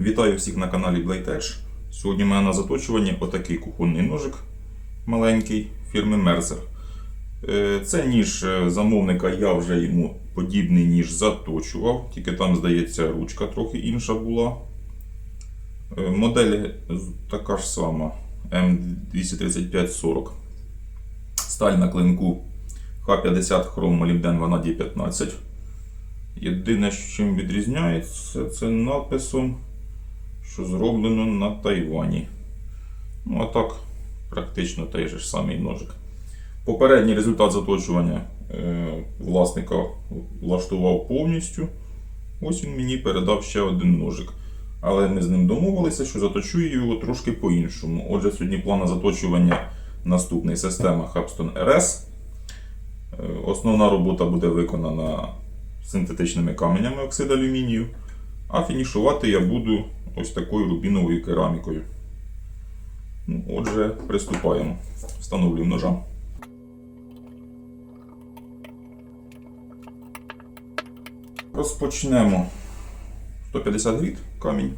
Вітаю всіх на каналі Blade Сьогодні у мене на заточуванні отакий кухонний ножик маленький фірми. Е, Це ніж е, замовника, я вже йому подібний ніж заточував, тільки там, здається, ручка трохи інша була. Е, Модель така ж сама М23540. Сталь на клинку Х50 хром молібден ванадій 15. Єдине, з чим відрізняється, це написом, що зроблено на Тайвані. Ну, а так, практично той же ж самий ножик. Попередній результат заточування е, власника влаштував повністю. Ось він мені передав ще один ножик. Але ми з ним домовилися, що заточую його трошки по-іншому. Отже, сьогодні план заточування наступний система Hubstone RS. Е, Основна робота буде виконана синтетичними каменями оксид алюмінію, а фінішувати я буду ось такою рубіновою керамікою. Ну, отже, приступаємо. Встановлюємо ножа. Розпочнемо 150 гріт камінь.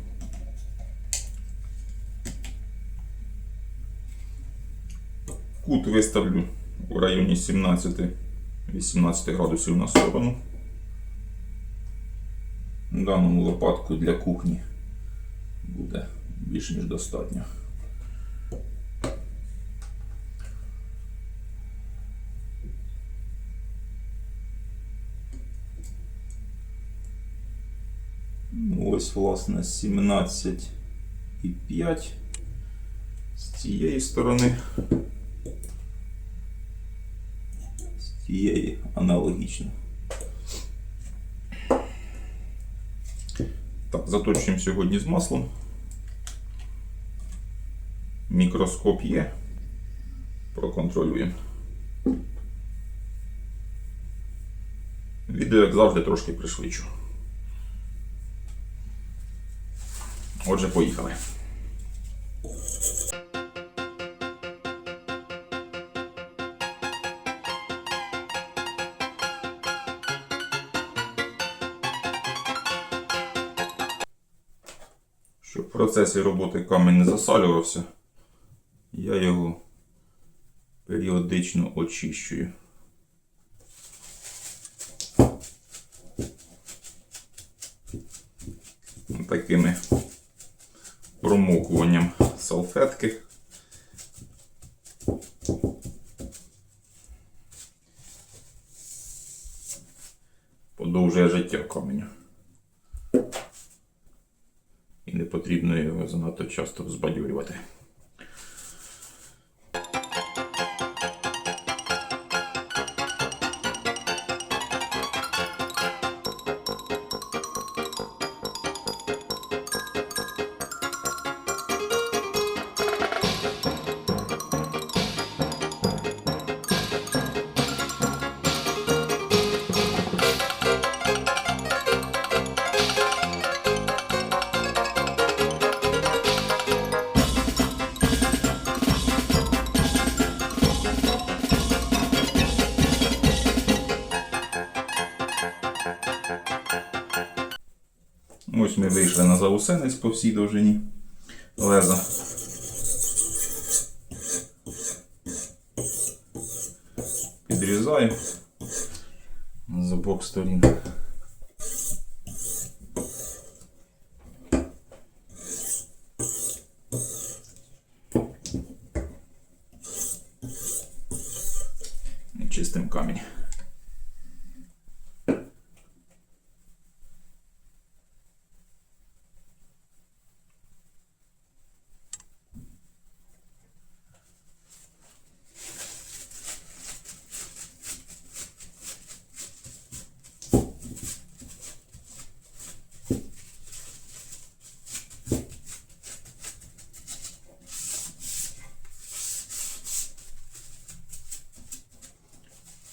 Кут виставлю у районі 17-18 градусів на сторону. В даному випадку для кухні буде більш ніж достатньо. Ну, Ось, власне, 17,5 з цієї сторони. З цієї аналогічно. Заточуємо сьогодні з маслом. Мікроскоп є. Проконтролюємо. Відео, як завжди, трошки пришвидшу. Отже, поїхали. Процесі роботи камінь не засалювався, я його періодично очищую. Такими промокуванням салфетки. Подовжує життя каменю. І не потрібно його занадто часто взбадьорювати. Ось ми вийшли на заусенець по всій довжині леза. Підрізаю з обох сторін. І Чистим камінь.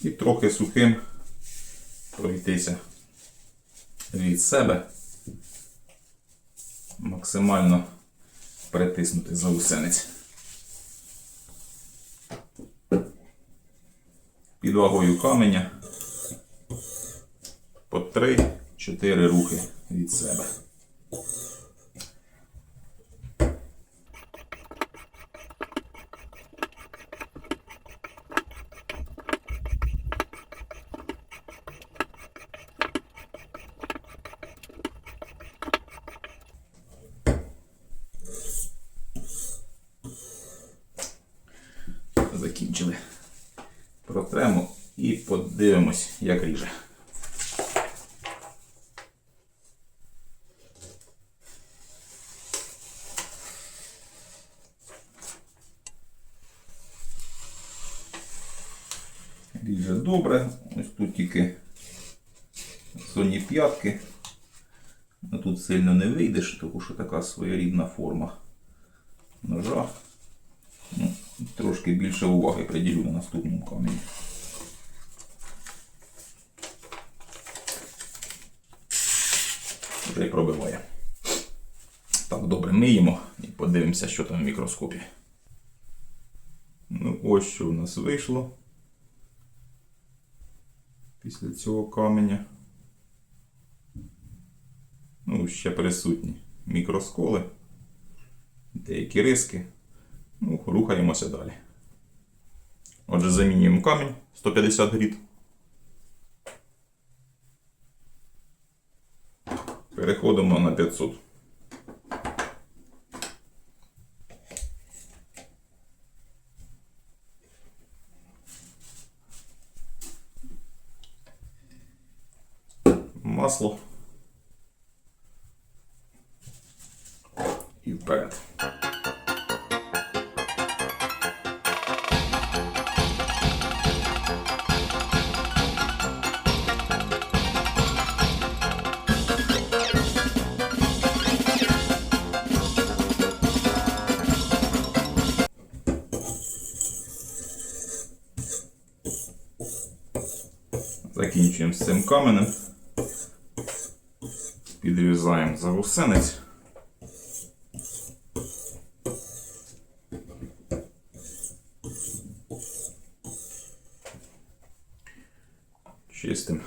і трохи сухим пройтися від себе, максимально притиснути заусенець. Під вагою каменя по 3-4 рухи від себе. Закінчили. Протремо і подивимось, як ріже. Ріже добре. Ось тут тільки соні п'ятки. Ну, тут сильно не вийдеш, тому що така своєрідна форма ножа. Трошки більше уваги приділю на наступному камені. Вже й пробиває. Так, добре, миємо і подивимося, що там в мікроскопі. Ну, ось що у нас вийшло. Після цього каменя. Ну, ще присутні мікросколи, деякі риски. Рухаємося далі. Отже, замінюємо камінь 150 гріт. Переходимо на 500. Масло. І вперед. Закінчуємо з цим каменем. Підрізаємо загусенець. Чистим.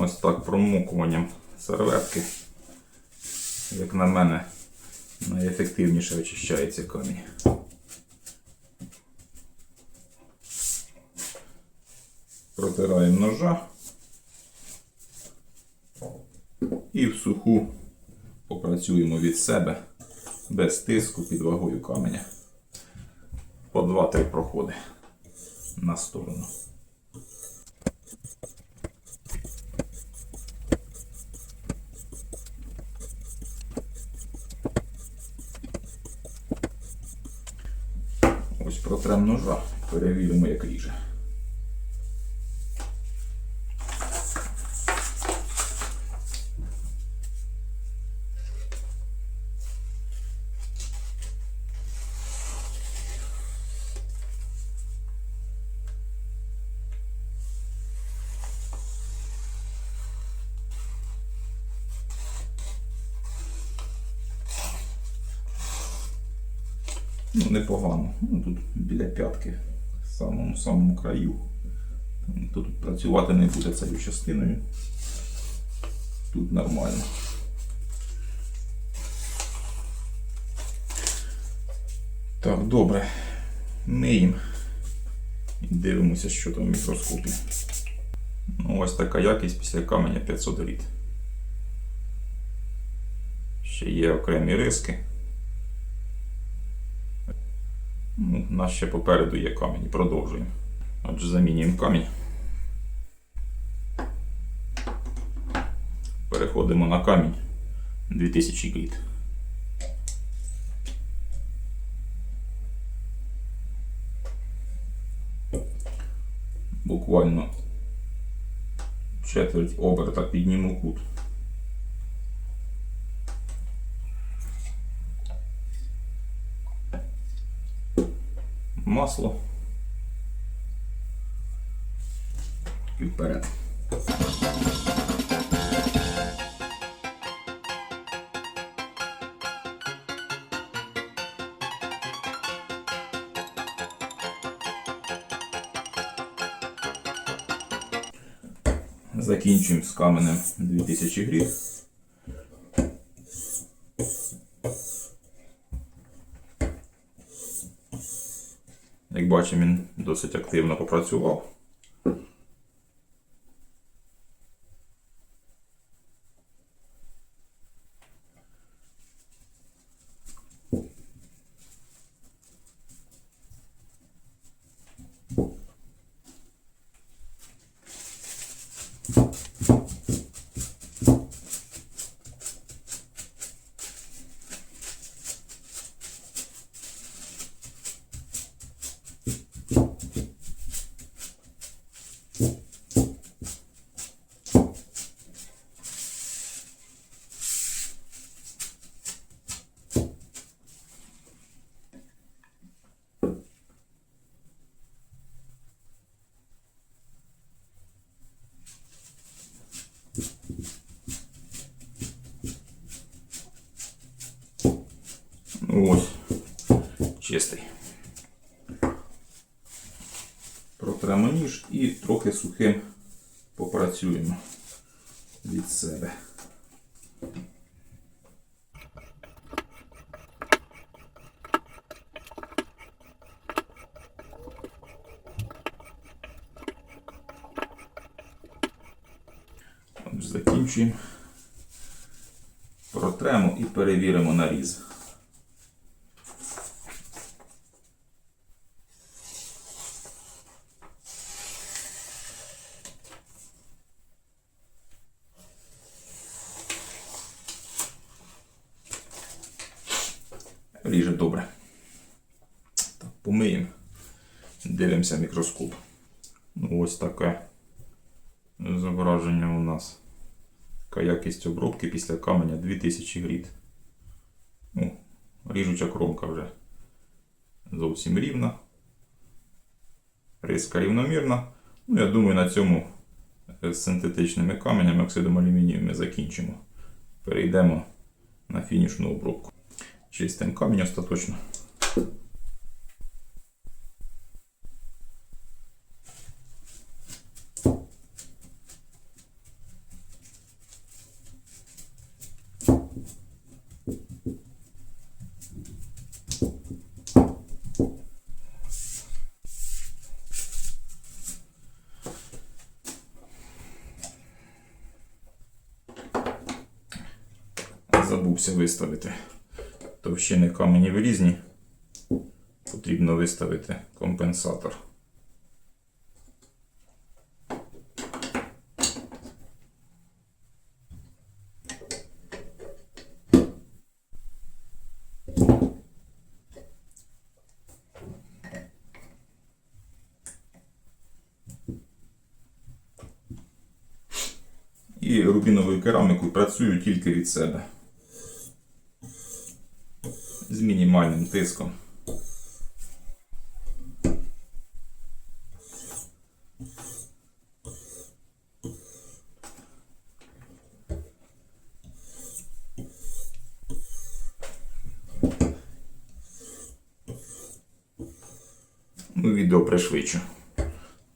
Ось промокуванням серветки, як на мене, найефективніше очищається камінь. Протираємо ножа і в суху попрацюємо від себе без тиску під вагою каменя. По 2-3 проходи на сторону. Ось протрем ножа, перевіримо, як ріже. Ну, непогано. Ну, тут біля п'ятки, в самому самому краю. Тут працювати не буде цією частиною. Тут нормально. Так, добре. Миємо. І дивимося, що там в мікроскопі. Ну, ось така якість після каменя 500 літ. Ще є окремі риски. Ну, у нас ще попереду є камінь. Продовжуємо. Отже, замінюємо камінь. Переходимо на камінь 2000 кліт. Буквально четверть оберта підніму кут. Масло. І вперед. Закінчуємо з каменем 2000 грів. Бачимо, він досить активно попрацював. Ось, чистий. Протремо ніж і трохи сухим попрацюємо від себе. Закінчуємо. Протремо і перевіримо наріз. Ріже добре. Так, помиємо. Дивимося мікроскоп. Ну, ось таке зображення у нас. Така якість обробки після каменя 2000 гріт. Ну, ріжуча кромка вже зовсім рівна. Риска рівномірна. Ну, я думаю, на цьому з синтетичними каменями оксидом алюмінію ми закінчимо. Перейдемо на фінішну обробку. Чистим камінь остаточно. Забувся виставити товщини каменів різні. Потрібно виставити компенсатор. І рубіновою керамікою працюю тільки від себе. З мінімальним тиском. Ну, відео пришвидшу.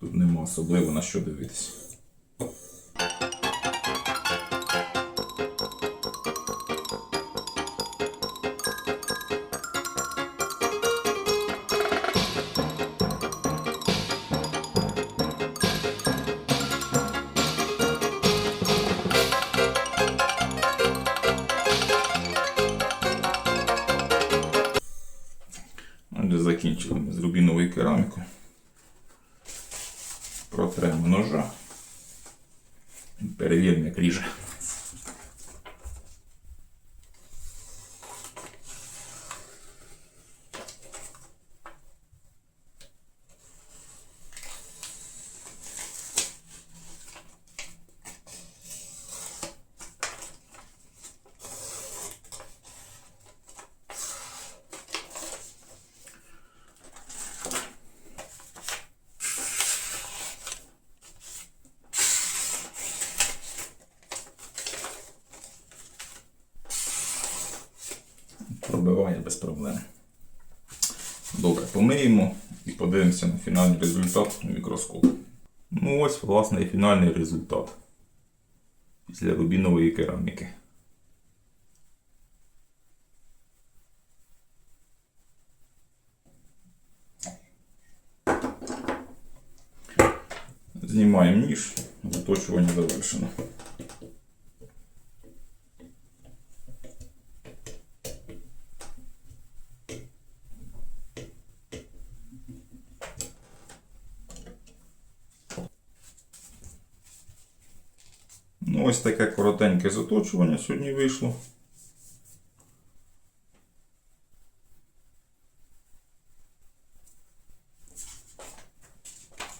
Тут нема особливо на що дивитись. без проблем. Добре, помиємо і подивимося на фінальний результат у мікроскоп. Ну ось, власне, і фінальний результат після рубінової кераміки. Знімаємо ніж, заточування завершено. Ну, ось таке коротеньке заточування сьогодні вийшло.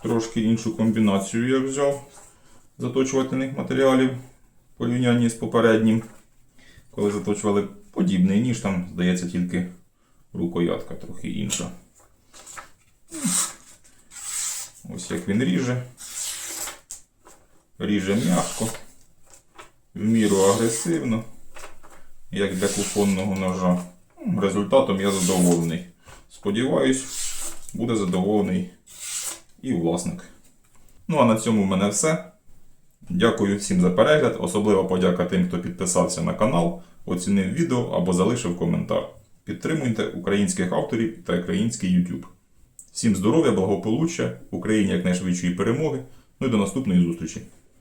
Трошки іншу комбінацію я взяв заточувальних матеріалів в порівнянні з попереднім. Коли заточували подібний ніж, там, здається, тільки рукоятка трохи інша. Ось як він ріже. Ріже м'яко, в міру агресивно, як для кухонного ножа. Результатом я задоволений. Сподіваюсь, буде задоволений і власник. Ну а на цьому в мене все. Дякую всім за перегляд. Особливо подяка тим, хто підписався на канал, оцінив відео або залишив коментар. Підтримуйте українських авторів та український YouTube. Всім здоров'я, благополуччя, Україні якнайшвидшої перемоги. Ну і до наступної зустрічі.